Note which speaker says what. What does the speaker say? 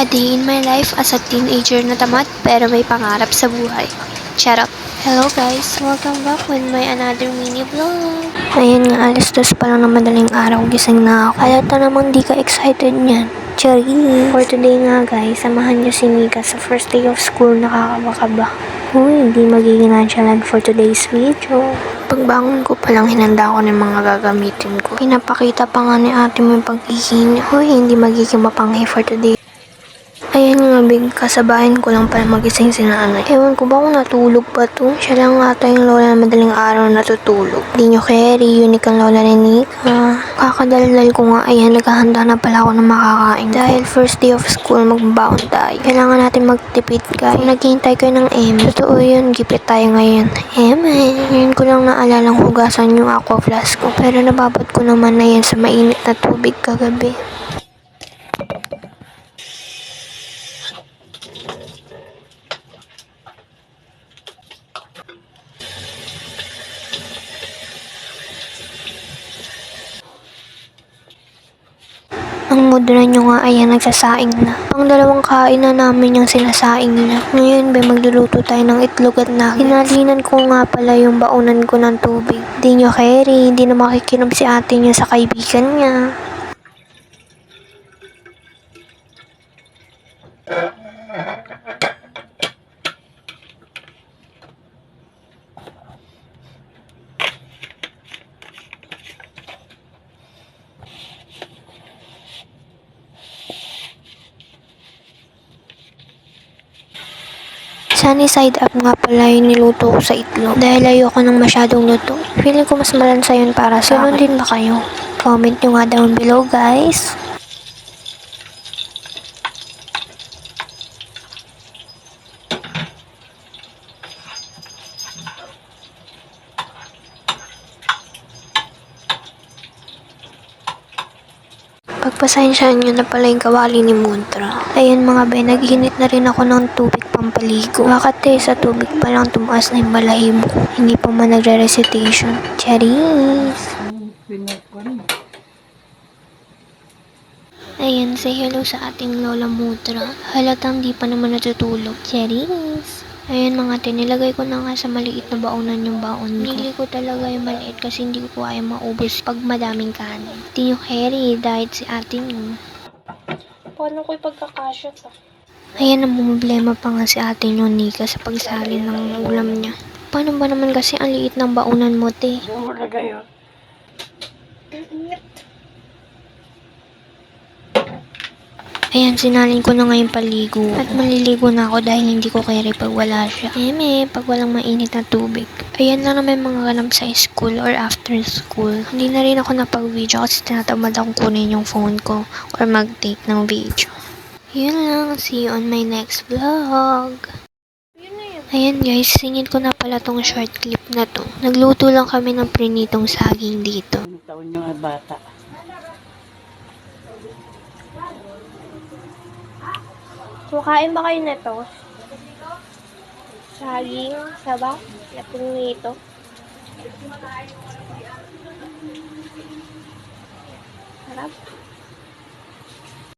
Speaker 1: A day in my life as a teenager na tamad pero may pangarap sa buhay. Charot. Hello guys, welcome back with my another mini vlog. Ayun nga, alas dos pa lang na madaling araw, gising na ako. Halata namang di ka excited niyan. Cherry! For today nga guys, samahan niyo si Mika sa first day of school, nakakabaka ba? Uy, hindi magiging nonchalant for today's video. Pagbangon ko palang hinanda ko ng mga gagamitin ko. Pinapakita pa nga ni ate mo yung niya. Uy, hindi magiging mapanghi for today. Big, kasabayan ko lang pala magising si nanay. Ewan ko ba kung natulog pa to? Siya lang ata yung lola na madaling araw na natutulog. Di nyo carry, unique ang lola ni Nika. Kakadaldal ko nga, ayan, naghahanda na pala ako ng makakain. Dahil first day of school, magbabaon tayo. Kailangan natin magtipid, guys. Kung naghihintay kayo ng M, totoo yun, gipit tayo ngayon. M, eh. Ngayon ko lang naalalang hugasan yung aqua flask ko. Pero nababad ko naman na yan sa mainit na tubig kagabi. Mudra nyo nga ay nagsasaing na. Ang dalawang kain na namin yung sinasaing na. Ngayon ba magluluto tayo ng itlog at na. Hinalinan ko nga pala yung baunan ko ng tubig. Di nyo carry, hindi na makikinom si ate niya sa kaibigan niya. Sunny side up nga pala yung niluto ko sa itlog. Dahil ayoko nang masyadong luto. Feeling ko mas malansa yun para sa Ganun din ba kayo? Comment nyo nga down below guys. Pagpasensyahan nyo na pala yung kawali ni Muntra. Ayun mga be, naghinit na rin ako ng tubig pampaligo. Bakit eh, sa tubig pa lang tumaas na yung balahibo ko. Hindi pa man nagre-recitation. Charis! Ayan, say hello sa ating Lola Mutra. Halatang di pa naman natutulog. Charis! Ayan mga te, nilagay ko na nga sa maliit na baonan yung baon ko. Nili ko talaga yung maliit kasi hindi ko kaya maubos pag madaming kanin. Yung Harry, diet si ate niyo.
Speaker 2: Paano ko ipagkakasya to?
Speaker 1: Ayan ang problema pa nga si ate niyo, Nika, sa pagsali ng ulam niya. Paano ba naman kasi ang liit ng baonan mo, te?
Speaker 2: Ano na kayo?
Speaker 1: Ayan, sinalin ko na ngayon paligo. At maliligo na ako dahil hindi ko carry pag wala siya. Eme, pag walang mainit na tubig. Ayan lang naman mga ganap sa school or after school. Hindi na rin ako napag-video kasi tinatamad akong kunin yung phone ko or mag-take ng video. Yun lang. See you on my next vlog. Ayan guys, singin ko na pala tong short clip na to. Nagluto lang kami ng prinitong saging dito.
Speaker 3: Anong taon yung bata?
Speaker 2: Kumakain ba kayo nito? Saging, saba, lapong nito. Sarap.